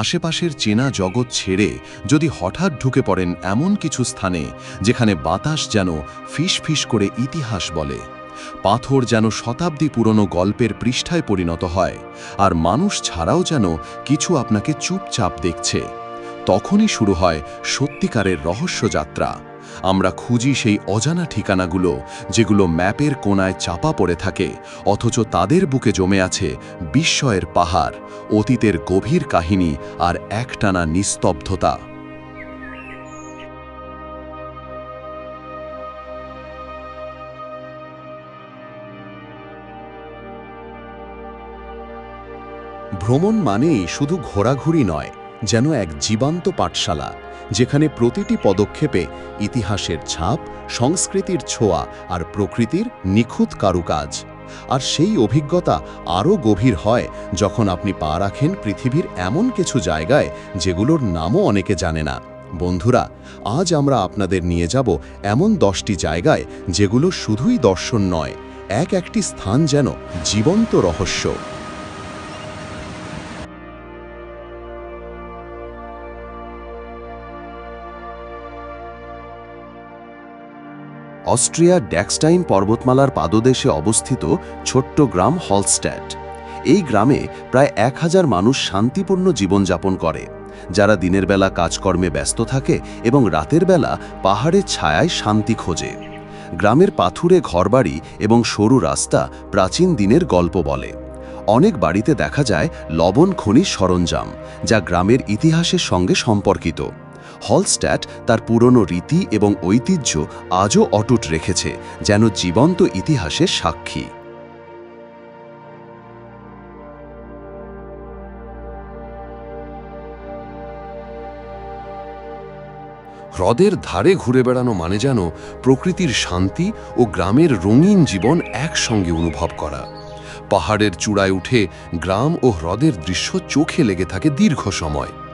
আশেপাশের চেনা জগৎ ছেড়ে যদি হঠাৎ ঢুকে পড়েন এমন কিছু স্থানে, যেখানে বাতাস যেন ফিস করে ইতিহাস বলে, পাথর যেন শতাব্দী পুরনো গল্পের পৃষ্ঠায় পরিণত হয়, আর মানুষ ছাড়াও যেন কিছু আপনাকে চুপচাপ দেখছে। তখনই শুরু হয় সত্যিকারের রহস্যযাত্রা। আমরা খুঁজি সেই অজানা ঠিকানাগুলো, যেগুলো ম্যাপের কোনায় চাপা পড়ে থাকে, অথচ তাদের বুকে জমে আছে বিস্ময়ের পাহাড়, অতীতের গভীর কাহিনী আর একটানা নিস্তব্ধতা। ভ্রমণ মানেই শুধু ঘোরাঘুরি নয় যেন এক জীবান্ত পাঠশালা, যেখানে প্রতিটি পদক্ষেপে ইতিহাসের ছাপ, সংস্কৃতির ছোঁয়া আর প্রকৃতির নিখুঁত কারুকাজ। আর সেই অভিজ্ঞতা আরও গভীর হয় যখন আপনি পা রাখেন পৃথিবীর এমন কিছু জায়গায় যেগুলোর নামও অনেকে জানে না। বন্ধুরা, আজ আমরা আপনাদের নিয়ে যাব এমন দশটি জায়গায় যেগুলো শুধুই দর্শন নয়, এক একটি স্থান যেন জীবন্ত রহস্য। অস্ট্রিয়ার ড্যাক্সটাইন পর্বতমালার পাদদেশে অবস্থিত ছোট্ট গ্রাম হলস্ট্যাট এই গ্রামে প্রায় এক হাজার মানুষ শান্তিপূর্ণ জীবনযাপন করে, যারা দিনের বেলা কাজকর্মে ব্যস্ত থাকে এবং রাতের বেলা পাহাড়ের ছায়ায় শান্তি খোঁজে। গ্রামের পাথুরে ঘরবাড়ি এবং সরু রাস্তা প্রাচীন দিনের গল্প বলে। অনেক বাড়িতে দেখা যায় লবণ খনিজ সরঞ্জাম, যা গ্রামের ইতিহাসের সঙ্গে সম্পর্কিত। হলস্ট্যাট তার পুরনো রীতি এবং ঐতিহ্য আজও অটুট রেখেছে, যেন জীবন্ত ইতিহাসের সাক্ষী। হ্রদের ধারে ঘুরে বেড়ানো মানে যেন প্রকৃতির শান্তি ও গ্রামের রঙিন জীবন একসঙ্গে অনুভব করা। পাহাড়ের চূড়ায় উঠে গ্রাম ও হ্রদের দৃশ্য চোখে লেগে থাকে দীর্ঘ সময়।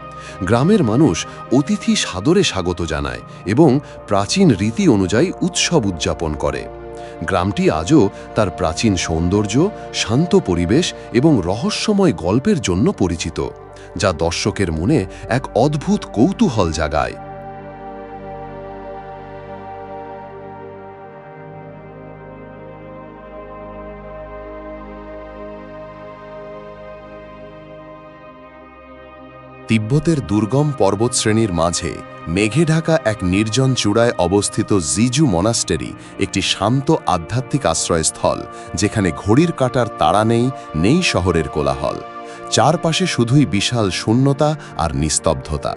গ্রামের মানুষ অতিথি সাদরে স্বাগত জানায় এবং প্রাচীন রীতি অনুযায়ী উৎসব উদযাপন করে। গ্রামটি আজও তার প্রাচীন সৌন্দর্য, শান্ত পরিবেশ এবং রহস্যময় গল্পের জন্য পরিচিত, যা দর্শকের মনে এক অদ্ভুত কৌতূহল জাগায়। তিব্বতের দুর্গম পর্বতশ্রেণীর মাঝে মেঘে ঢাকা এক নির্জন চূড়ায় অবস্থিত জিজু মনাস্টেরি একটি শান্ত আধ্যাত্মিক আশ্রয়স্থল, যেখানে ঘড়ির কাটার তাড়া নেই নেই শহরের কোলাহল। চারপাশে শুধুই বিশাল শূন্যতা আর নিস্তব্ধতা।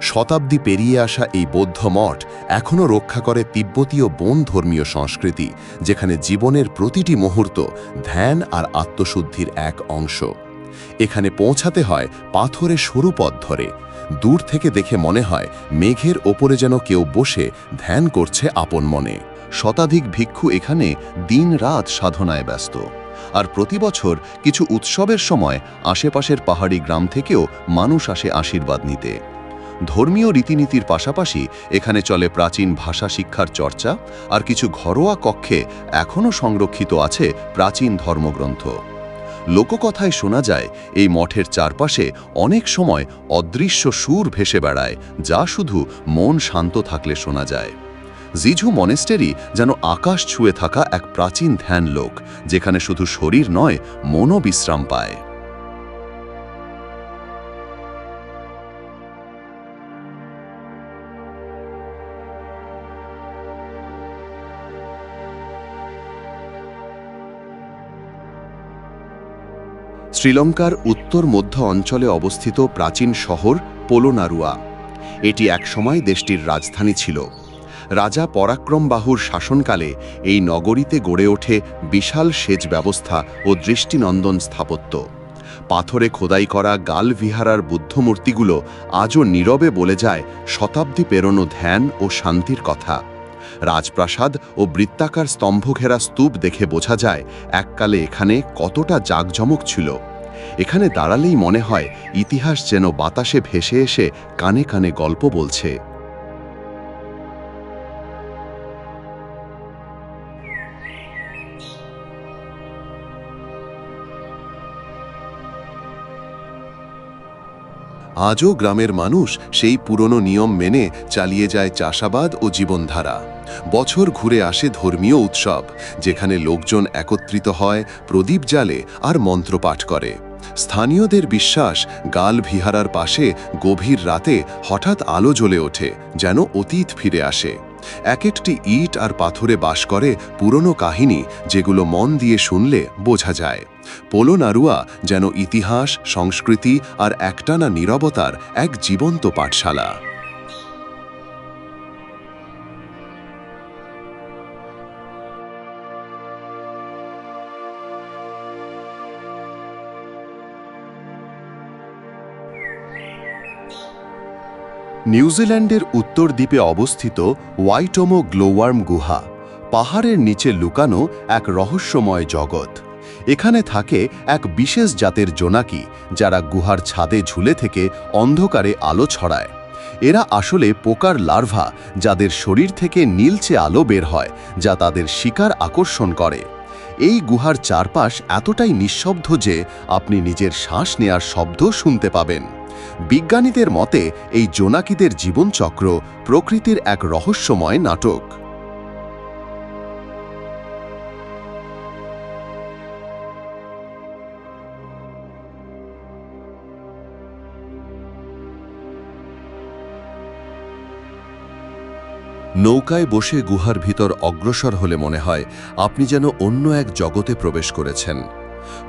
শতাব্দী পেরিয়ে আসা এই বৌদ্ধ মঠ এখনও রক্ষা করে তিব্বতীয় বন ধর্মীয় সংস্কৃতি, যেখানে জীবনের প্রতিটি মুহূর্ত ধ্যান আর আত্মশুদ্ধির এক অংশ। এখানে পৌঁছাতে হয় পাথরে সরু পথ ধরে। দূর থেকে দেখে মনে হয় মেঘের ওপরে যেন কেউ বসে ধ্যান করছে আপন মনে। শতাধিক ভিক্ষু এখানে দিন রাত সাধনায় ব্যস্ত। আর প্রতি বছর কিছু উৎসবের সময় আশেপাশের পাহাড়ি গ্রাম থেকেও মানুষ আসে আশীর্বাদ নিতে। ধর্মীয় রীতিনীতির পাশাপাশি এখানে চলে প্রাচীন ভাষা শিক্ষার চর্চা, আর কিছু ঘরোয়া কক্ষে এখনও সংরক্ষিত আছে প্রাচীন ধর্মগ্রন্থ। লোককথায় শোনা যায়, এই মঠের চারপাশে অনেক সময় অদৃশ্য সুর ভেসে বেড়ায়, যা শুধু মন শান্ত থাকলে শোনা যায়। জিঝু মনেস্টেরি যেন আকাশ ছুঁয়ে থাকা এক প্রাচীন ধ্যান লোক যেখানে শুধু শরীর নয়, মনও বিশ্রাম পায়। শ্রীলঙ্কার উত্তর মধ্য অঞ্চলে অবস্থিত প্রাচীন শহর পোলোনারুয়া। এটি একসময় দেশটির রাজধানী ছিল। রাজা পরাক্রমবাহুর শাসনকালে এই নগরীতে গড়ে ওঠে বিশাল সেচ ব্যবস্থা ও দৃষ্টিনন্দন স্থাপত্য। পাথরে খোদাই করা গাল বিহারার বুদ্ধমূর্তিগুলো আজও নীরবে বলে যায় শতাব্দী পেরোনো ধ্যান ও শান্তির কথা। রাজপ্রাসাদ ও বৃত্তাকার স্তম্ভ ঘেরা স্তূপ দেখে বোঝা যায় এককালে এখানে কতটা জাঁকজমক ছিল। এখানে দাঁড়ালেই মনে হয় ইতিহাস যেন বাতাসে ভেসে এসে কানে কানে গল্প বলছে। আজও গ্রামের মানুষ সেই পুরনো নিয়ম মেনে চালিয়ে যায় চাষাবাদ ও জীবনধারা। বছর ঘুরে আসে ধর্মীয় উৎসব, যেখানে লোকজন একত্রিত হয়, প্রদীপ জালে আর মন্ত্রপাঠ করে। স্থানীয়দের বিশ্বাস, গাল ভিহারার পাশে গভীর রাতে হঠাৎ আলো জ্বলে ওঠে, যেন অতীত ফিরে আসে। এক একটি ইট আর পাথরে বাস করে পুরনো কাহিনী, যেগুলো মন দিয়ে শুনলে বোঝা যায়। পোলো নারুয়া যেন ইতিহাস, সংস্কৃতি আর একটানা নীরবতার এক জীবন্ত পাঠশালা। নিউজিল্যান্ডের উত্তর দ্বীপে অবস্থিত ওয়াইটোমো গ্লোওয়ার্ম গুহা, পাহাড়ের নিচে লুকানো এক রহস্যময় জগৎ। এখানে থাকে এক বিশেষ জাতের জোনাকি, যারা গুহার ছাদে ঝুলে থেকে অন্ধকারে আলো ছড়ায়। এরা আসলে পোকার লার্ভা, যাদের শরীর থেকে নীলচে আলো বের হয়, যা তাদের শিকার আকর্ষণ করে। এই গুহার চারপাশ এতটাই নিঃশব্দ যে আপনি নিজের শ্বাস নেয়ার শব্দ শুনতে পাবেন। বিজ্ঞানীদের মতে, এই জোনাকিদের জীবনচক্র প্রকৃতির এক রহস্যময় নাটক। নৌকায় বসে গুহার ভিতর অগ্রসর হলে মনে হয় আপনি যেন অন্য এক জগতে প্রবেশ করেছেন।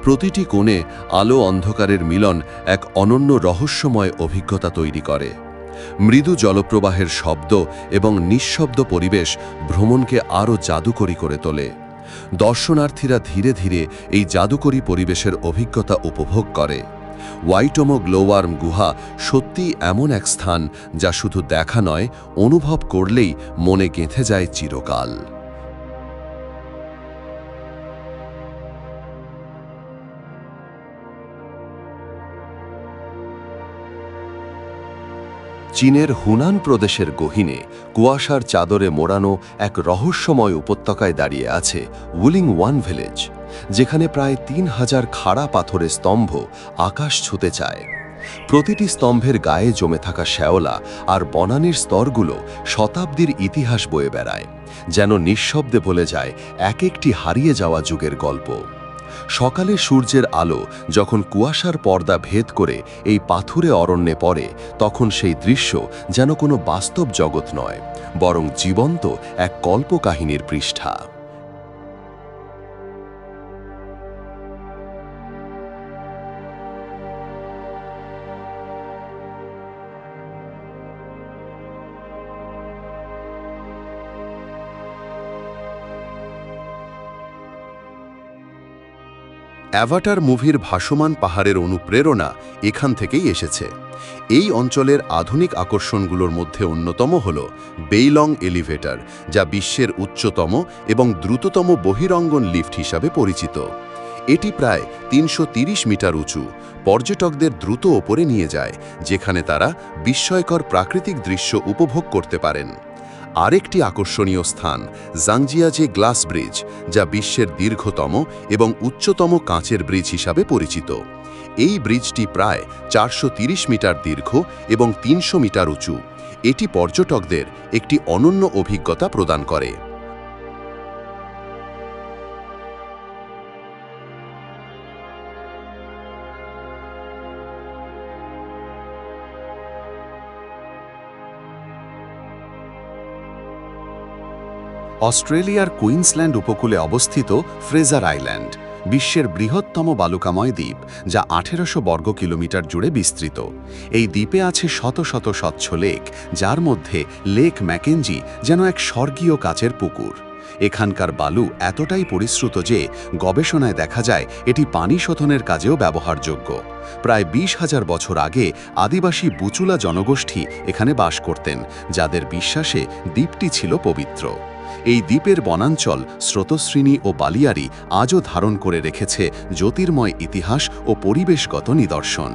প্রতিটি কোণে আলো অন্ধকারের মিলন এক অনন্য রহস্যময় অভিজ্ঞতা তৈরি করে। মৃদু জলপ্রবাহের শব্দ এবং নিঃশব্দ পরিবেশ ভ্রমণকে আরও জাদুকরী করে তোলে। দর্শনার্থীরা ধীরে ধীরে এই জাদুকরী পরিবেশের অভিজ্ঞতা উপভোগ করে। ওয়াইটমো গ্লোওয়ার্ম গুহা সত্যিই এমন এক স্থান যা শুধু দেখা নয়, অনুভব করলেই মনে গেঁথে যায় চিরকাল। চীনের হুনান প্রদেশের গহিনে কুয়াশার চাদরে মোড়ানো এক রহস্যময় উপত্যকায় দাঁড়িয়ে আছে উলিং ওয়ান ভিলেজ। যেখানে প্রায় তিন হাজার খাড়া পাথরের স্তম্ভ আকাশ ছুতে চায়। প্রতিটি স্তম্ভের গায়ে জমে থাকা শ্যাওলা আর বনানির স্তরগুলো শতাব্দীর ইতিহাস বয়ে বেড়ায়, যেন নিঃশব্দে বলে যায় এক একটি হারিয়ে যাওয়া যুগের গল্প। সকালে সূর্যের আলো যখন কুয়াশার পর্দা ভেদ করে এই পাথুরে অরণ্যে পড়ে, তখন সেই দৃশ্য যেন কোনো বাস্তব জগৎ নয়, বরং জীবন্ত এক কল্পকাহিনীর পৃষ্ঠা। অ্যাভাটার মুভির ভাসমান পাহাড়ের অনুপ্রেরণা এখান থেকেই এসেছে। এই অঞ্চলের আধুনিক আকর্ষণগুলোর মধ্যে অন্যতম হল বেইলং এলিভেটর, যা বিশ্বের উচ্চতম এবং দ্রুততম বহিরঙ্গন লিফট হিসাবে পরিচিত। এটি প্রায় তিনশো মিটার উঁচু। পর্যটকদের দ্রুত ওপরে নিয়ে যায়, যেখানে তারা বিস্ময়কর প্রাকৃতিক দৃশ্য উপভোগ করতে পারেন। আরেকটি আকর্ষণীয় স্থান জাংজিয়াজে গ্লাস ব্রিজ, যা বিশ্বের দীর্ঘতম এবং উচ্চতম কাঁচের ব্রিজ হিসাবে পরিচিত। এই ব্রিজটি প্রায় চারশো মিটার দীর্ঘ এবং তিনশো মিটার উঁচু। এটি পর্যটকদের একটি অনন্য অভিজ্ঞতা প্রদান করে। অস্ট্রেলিয়ার কুইন্সল্যান্ড উপকূলে অবস্থিত ফ্রেজার আইল্যান্ড, বিশ্বের বৃহত্তম বালুকাময় দ্বীপ, যা আঠেরোশো বর্গ কিলোমিটার জুড়ে বিস্তৃত। এই দ্বীপে আছে শত শত স্বচ্ছ লেক, যার মধ্যে লেক ম্যাকেঞ্জি যেন এক স্বর্গীয় কাচের পুকুর। এখানকার বালু এতটাই পরিশ্রুত যে গবেষণায় দেখা যায় এটি পানি শোধনের কাজেও ব্যবহারযোগ্য। প্রায় বিশ হাজার বছর আগে আদিবাসী বুচুলা জনগোষ্ঠী এখানে বাস করতেন, যাদের বিশ্বাসে দ্বীপটি ছিল পবিত্র। এই দ্বীপের বনাঞ্চল স্রোতশ্রেণী ও বালিয়ারি আজও ধারণ করে রেখেছে জ্যোতির্ময় ইতিহাস ও পরিবেশগত নিদর্শন।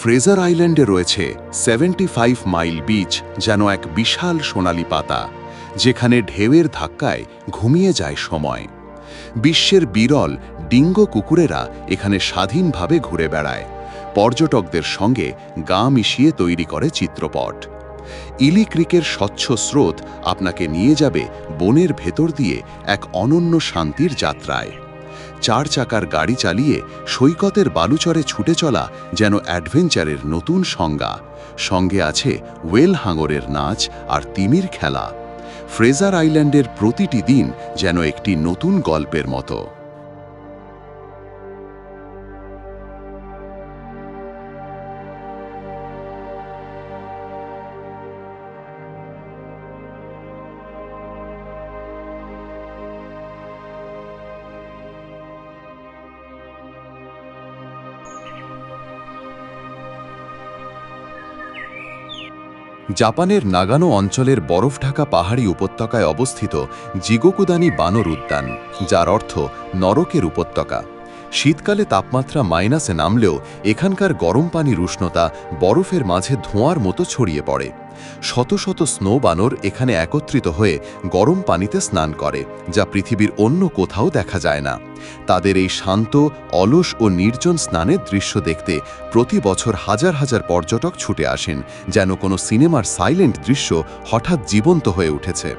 ফ্রেজার আইল্যান্ডে রয়েছে সেভেন্টি ফাইভ মাইল বিচ যেন এক বিশাল সোনালি পাতা। যেখানে ঢেউয়ের ধাক্কায় ঘুমিয়ে যায় সময়। বিশ্বের বিরল ডিঙ্গো কুকুরেরা এখানে স্বাধীনভাবে ঘুরে বেড়ায়। পর্যটকদের সঙ্গে গা মিশিয়ে তৈরি করে চিত্রপট। ইলি ক্রিকের স্বচ্ছ স্রোত আপনাকে নিয়ে যাবে বনের ভেতর দিয়ে এক অনন্য শান্তির যাত্রায়। চার চাকার গাড়ি চালিয়ে সৈকতের বালুচরে ছুটে চলা যেন অ্যাডভেঞ্চারের নতুন সংজ্ঞা। সঙ্গে আছে ওয়েল হাঙরের নাচ আর তিমির খেলা। ফ্রেজার আইল্যান্ডের প্রতিটি দিন যেন একটি নতুন গল্পের মতো। জাপানের নাগানো অঞ্চলের বরফ ঢাকা পাহাড়ি উপত্যকায় অবস্থিত জিগোকুদানি বানর উদ্যান, যার অর্থ নরকের উপত্যকা। শীতকালে তাপমাত্রা মাইনাসে নামলেও এখানকার গরম পানির উষ্ণতা বরফের মাঝে ধোঁয়ার মতো ছড়িয়ে পড়ে। শত শত স্নো বানর এখানে একত্রিত হয়ে গরম পানিতে স্নান করে, যা পৃথিবীর অন্য কোথাও দেখা যায় না। তাদের এই শান্ত, অলস ও নির্জন স্নানের দৃশ্য দেখতে প্রতি বছর হাজার হাজার পর্যটক ছুটে আসেন, যেন কোনো সিনেমার সাইলেন্ট দৃশ্য হঠাৎ জীবন্ত হয়ে উঠেছে।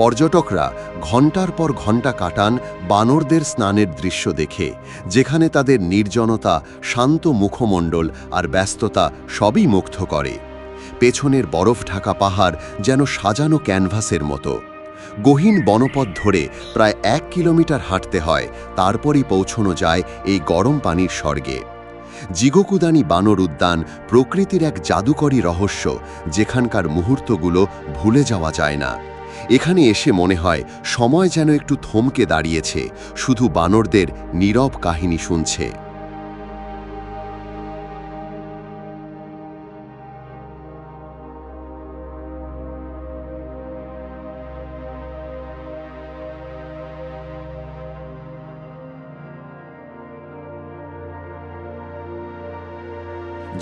পর্যটকরা ঘণ্টার পর ঘণ্টা কাটান বানরদের স্নানের দৃশ্য দেখে, যেখানে তাদের নির্জনতা, শান্ত মুখমণ্ডল আর ব্যস্ততা সবই মুগ্ধ করে। পেছনের বরফ ঢাকা পাহাড় যেন সাজানো ক্যানভাসের মতো। গহীন বনপথ ধরে প্রায় এক কিলোমিটার হাঁটতে হয়, তারপরই পৌঁছনো যায় এই গরম পানির স্বর্গে। জিগোকুদানি বানর উদ্যান প্রকৃতির এক জাদুকরী রহস্য, যেখানকার মুহূর্তগুলো ভুলে যাওয়া যায় না। এখানে এসে মনে হয় সময় যেন একটু থমকে দাঁড়িয়েছে, শুধু বানরদের নীরব কাহিনী শুনছে।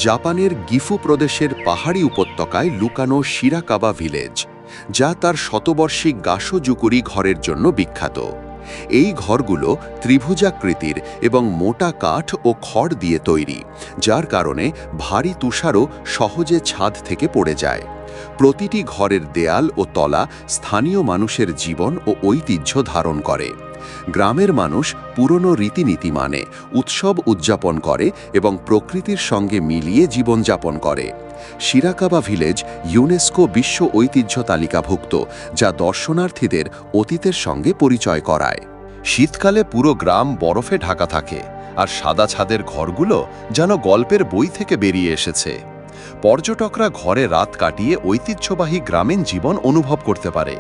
জাপানের গিফু প্রদেশের পাহাড়ি উপত্যকায় লুকানো শিরাকাবা ভিলেজ। যা তার শতবর্ষী গাসজুকুরি ঘরের জন্য বিখ্যাত। এই ঘরগুলো ত্রিভুজাকৃতির এবং মোটা কাঠ ও খড় দিয়ে তৈরি, যার কারণে ভারী তুষারও সহজে ছাদ থেকে পড়ে যায়। প্রতিটি ঘরের দেয়াল ও তলা স্থানীয় মানুষের জীবন ও ঐতিহ্য ধারণ করে। গ্রামের মানুষ পুরনো রীতিনীতি মানে উৎসব উদযাপন করে এবং প্রকৃতির সঙ্গে মিলিয়ে জীবনযাপন করে। শিরাকাবা ভিলেজ ইউনেস্কো বিশ্ব ঐতিহ্য তালিকাভুক্ত, যা দর্শনার্থীদের অতীতের সঙ্গে পরিচয় করায়। শীতকালে পুরো গ্রাম বরফে ঢাকা থাকে, আর সাদা ছাদের ঘরগুলো যেন গল্পের বই থেকে বেরিয়ে এসেছে। পর্যটকরা ঘরে রাত কাটিয়ে ঐতিহ্যবাহী গ্রামীণ জীবন অনুভব করতে পারে।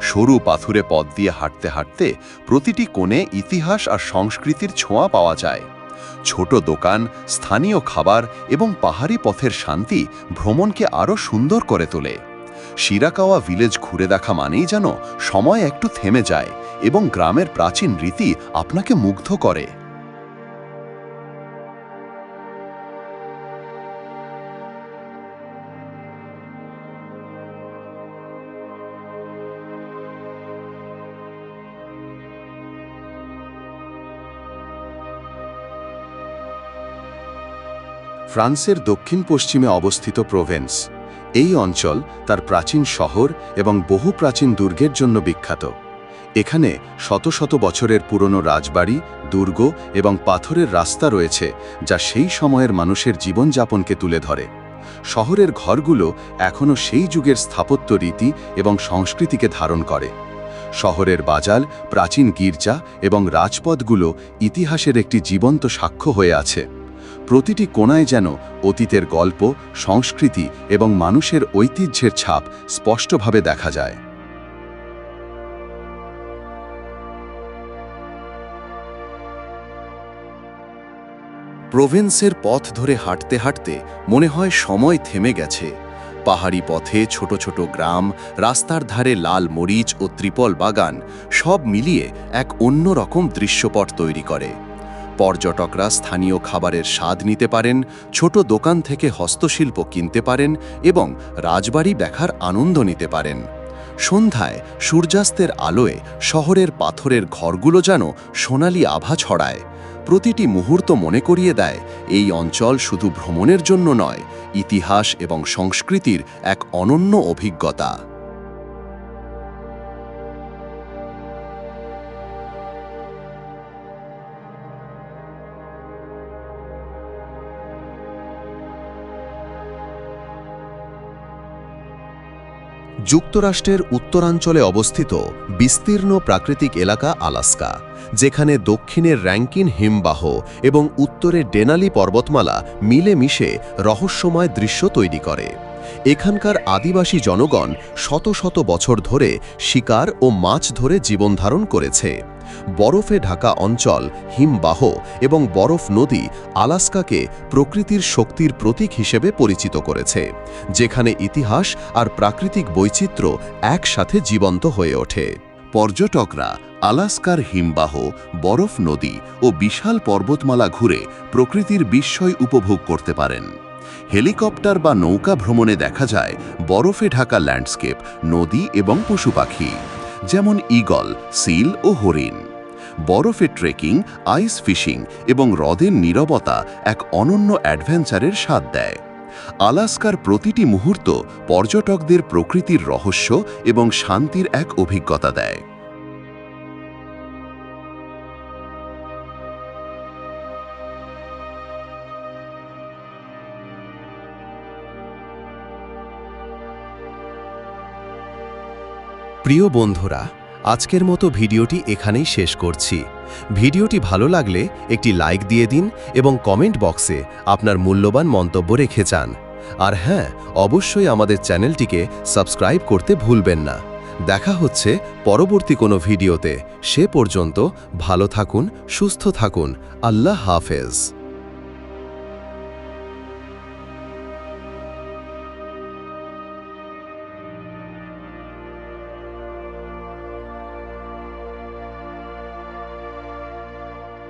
সরু পাথুরে পথ দিয়ে হাঁটতে হাঁটতে প্রতিটি কোণে ইতিহাস আর সংস্কৃতির ছোঁয়া পাওয়া যায়। ছোট দোকান, স্থানীয় খাবার এবং পাহাড়ি পথের শান্তি ভ্রমণকে আরও সুন্দর করে তোলে। শিরাকাওয়া ভিলেজ ঘুরে দেখা মানেই যেন সময় একটু থেমে যায় এবং গ্রামের প্রাচীন রীতি আপনাকে মুগ্ধ করে। ফ্রান্সের দক্ষিণ পশ্চিমে অবস্থিত প্রোভেন্স। এই অঞ্চল তার প্রাচীন শহর এবং বহু প্রাচীন দুর্গের জন্য বিখ্যাত। এখানে শত শত বছরের পুরনো রাজবাড়ি, দুর্গ এবং পাথরের রাস্তা রয়েছে যা সেই সময়ের মানুষের জীবনযাপনকে তুলে ধরে। শহরের ঘরগুলো এখনও সেই যুগের স্থাপত্য রীতি এবং সংস্কৃতিকে ধারণ করে। শহরের বাজার প্রাচীন গির্জা এবং রাজপথগুলো ইতিহাসের একটি জীবন্ত সাক্ষ্য হয়ে আছে। প্রতিটি কোণায় যেন অতীতের গল্প, সংস্কৃতি এবং মানুষের ঐতিহ্যের ছাপ স্পষ্টভাবে দেখা যায়। প্রোভেন্সের পথ ধরে হাঁটতে হাঁটতে মনে হয় সময় থেমে গেছে। পাহাড়ি পথে ছোট ছোট গ্রাম, রাস্তার ধারে লাল মরিচ ও ত্রিপল বাগান সব মিলিয়ে এক অন্যরকম দৃশ্যপট তৈরি করে। পর্যটকরা স্থানীয় খাবারের স্বাদ নিতে পারেন, ছোট দোকান থেকে হস্তশিল্প কিনতে পারেন এবং রাজবাড়ি দেখার আনন্দ নিতে পারেন। সন্ধ্যায় সূর্যাস্তের আলোয় শহরের পাথরের ঘরগুলো যেন সোনালি আভা ছড়ায়। প্রতিটি মুহূর্ত মনে করিয়ে দেয়, এই অঞ্চল শুধু ভ্রমণের জন্য নয়, ইতিহাস এবং সংস্কৃতির এক অনন্য অভিজ্ঞতা। যুক্তরাষ্ট্রের উত্তরাঞ্চলে অবস্থিত বিস্তীর্ণ প্রাকৃতিক এলাকা আলাস্কা, যেখানে দক্ষিণের র্যাঙ্কিন হিমবাহ এবং উত্তরে ডেনালি পর্বতমালা মিলেমিশে রহস্যময় দৃশ্য তৈরি করে। এখানকার আদিবাসী জনগণ শত শত বছর ধরে শিকার ও মাছ ধরে জীবনধারণ করেছে। বরফে ঢাকা অঞ্চল হিমবাহ এবং বরফ নদী আলাস্কাকে প্রকৃতির শক্তির প্রতীক হিসেবে পরিচিত করেছে, যেখানে ইতিহাস আর প্রাকৃতিক বৈচিত্র্য একসাথে জীবন্ত হয়ে ওঠে। পর্যটকরা আলাস্কার হিমবাহ, বরফ নদী ও বিশাল পর্বতমালা ঘুরে প্রকৃতির বিস্ময় উপভোগ করতে পারেন। হেলিকপ্টার বা নৌকা ভ্রমণে দেখা যায় বরফে ঢাকা ল্যান্ডস্কেপ, নদী এবং পশু পাখি। যেমন ইগল সিল ও হরিণ। বরফে ট্রেকিং, আইস ফিশিং এবং হ্রদের নিরবতা এক অনন্য অ্যাডভেঞ্চারের স্বাদ দেয়। আলাস্কার প্রতিটি মুহূর্ত পর্যটকদের প্রকৃতির রহস্য এবং শান্তির এক অভিজ্ঞতা দেয়। প্রিয় বন্ধুরা, আজকের মতো ভিডিওটি এখানেই শেষ করছি। ভিডিওটি ভালো লাগলে একটি লাইক দিয়ে দিন এবং কমেন্ট বক্সে আপনার মূল্যবান মন্তব্য রেখে যান। আর হ্যাঁ অবশ্যই আমাদের চ্যানেলটিকে সাবস্ক্রাইব করতে ভুলবেন না। দেখা হচ্ছে পরবর্তী কোনো ভিডিওতে। সে পর্যন্ত ভালো থাকুন, সুস্থ থাকুন। আল্লাহ হাফেজ।